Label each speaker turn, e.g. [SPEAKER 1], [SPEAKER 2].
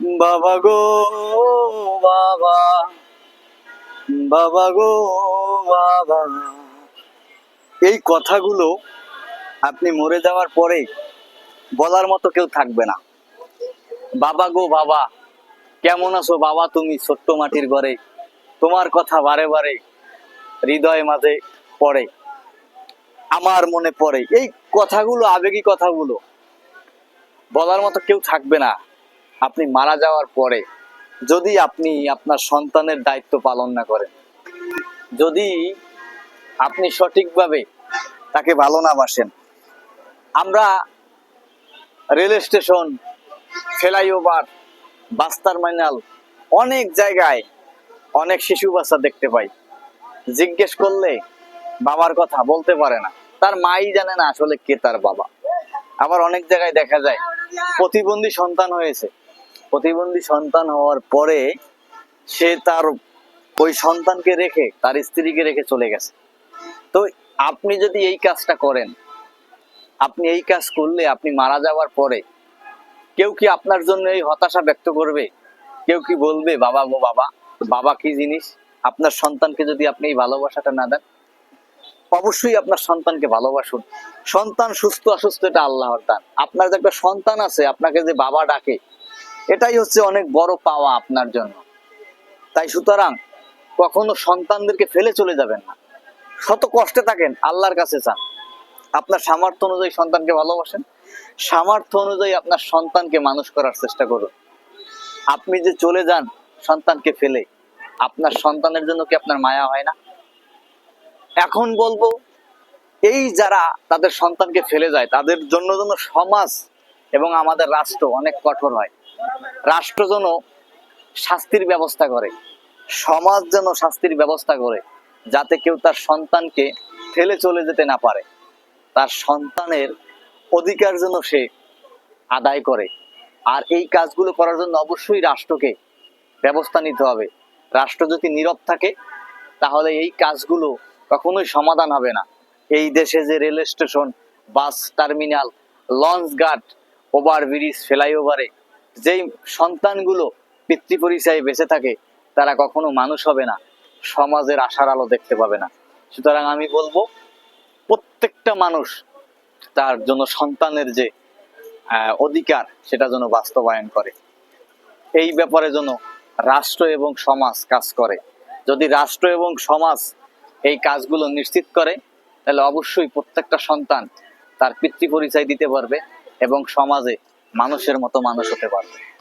[SPEAKER 1] বাবা গো, বাবা। বাবা গো, বাবা। এই কথাগুলো আপনি মরে যাওয়ার পরে বলার মতো কেউ থাকবে না। বাবা গো, বাবা। কেমন আছো বাবা তুমি ছোট্ট মাটির ঘরে? তোমার কথা বারে বারে হৃদয় মাঝে পড়ে, আমার মনে পড়ে। এই কথাগুলো, আবেগী কথাগুলো বলার মতো কেউ থাকবে না। আপনি মারা যাওয়ার পরে যদি আপনি আপনার সন্তানের দায়িত্ব পালন না করেন, যদি আপনি সঠিকভাবে তাকে ভালো না বাসেন, আমরা rail station, flyover, bus terminal, অনেক জায়গায় অনেক শিশু বাচ্চা দেখতে পাই। জিজ্ঞেস করলে বাবার কথা বলতে পারে না। তার মাই জানে না আসলে কে তার বাবা। আবার অনেক জায়গায় দেখা যায়, প্রতিবন্ধী সন্তান হয়েছে। প্রতিবন্ধী সন্তান হওয়ার পরে সে তার ওই সন্তানকে রেখে, তার স্ত্রীকে রেখে চলে গেছে। তো আপনি যদি এই কাজটা করেন, আপনি এই কাজ করলে আপনি মারা যাওয়ার পরে কেউ কি আপনার জন্য এই হতাশা ব্যক্ত করবে? কেউ কি বলবে, বাবা গো, বাবা বাবা কি জিনিস? আপনার সন্তানকে যদি আপনি এই ভালোবাসাটা না দেন? অবশ্যই আপনার সন্তানকে ভালোবাসুন। সন্তান সুস্থ অসুস্থ, এটা আল্লাহর দান। আপনার যে একটা সন্তান আছে, আপনাকে যে বাবা ডাকে এটাই হচ্ছে অনেক বড় পাওয়া আপনার জন্য। তাই সুতরাং কখনো সন্তানদেরকে ফেলে চলে যাবেন না। শত কষ্টে থাকেন, আল্লাহর কাছে চান। আপনার সামর্থ্য অনুযায়ী সন্তানকে ভালোবাসেন, সামর্থ্য অনুযায়ী আপনার সন্তানকে মানুষ করার চেষ্টা করুন। আপনি যে চলে যান সন্তানকে ফেলে, আপনার সন্তানের জন্য কি আপনার মায়া হয় না? এখন বলব, এই যারা তাদের সন্তানকে ফেলে যায়, তাদের জন্য যেন সমাজ এবং আমাদের রাষ্ট্র অনেক কঠোর হয়। রাষ্ট্র যেন শাস্তির ব্যবস্থা করে, সমাজ যেন শাস্তির ব্যবস্থা করে, যাতে কেউ তার সন্তানকে ফেলে চলে যেতে না পারে। তার সন্তানের অধিকার যেন সে আদায় করে। আর এই কাজগুলো করার জন্য অবশ্যই রাষ্ট্রকে ব্যবস্থা নিতে হবে। রাষ্ট্র যদি নীরব থাকে, তাহলে এই কাজগুলো কখনোই সমাধান হবে না। এই দেশে যে rail station bus terminal launch guard over bridge ফ্লাইওভারে যেই সন্তানগুলো পিতৃ পরিচয়ে বেঁচে থাকে, তারা কখনো মানুষ হবে না, সমাজের আশার আলো দেখতে পাবে না। সুতরাং আমি বলব, প্রত্যেকটা মানুষ তার জন্য সন্তানের যে অধিকার, সেটা যেন বাস্তবায়ন করে। এই ব্যাপারে যেন রাষ্ট্র এবং সমাজ কাজ করে। যদি রাষ্ট্র এবং সমাজ এই কাজগুলো নিশ্চিত করে, তাহলে অবশ্যই প্রত্যেকটা সন্তান তার পিতৃ পরিচয় দিতে পারবে এবং সমাজে মানুষের মতো মানুষ হতে পারবে।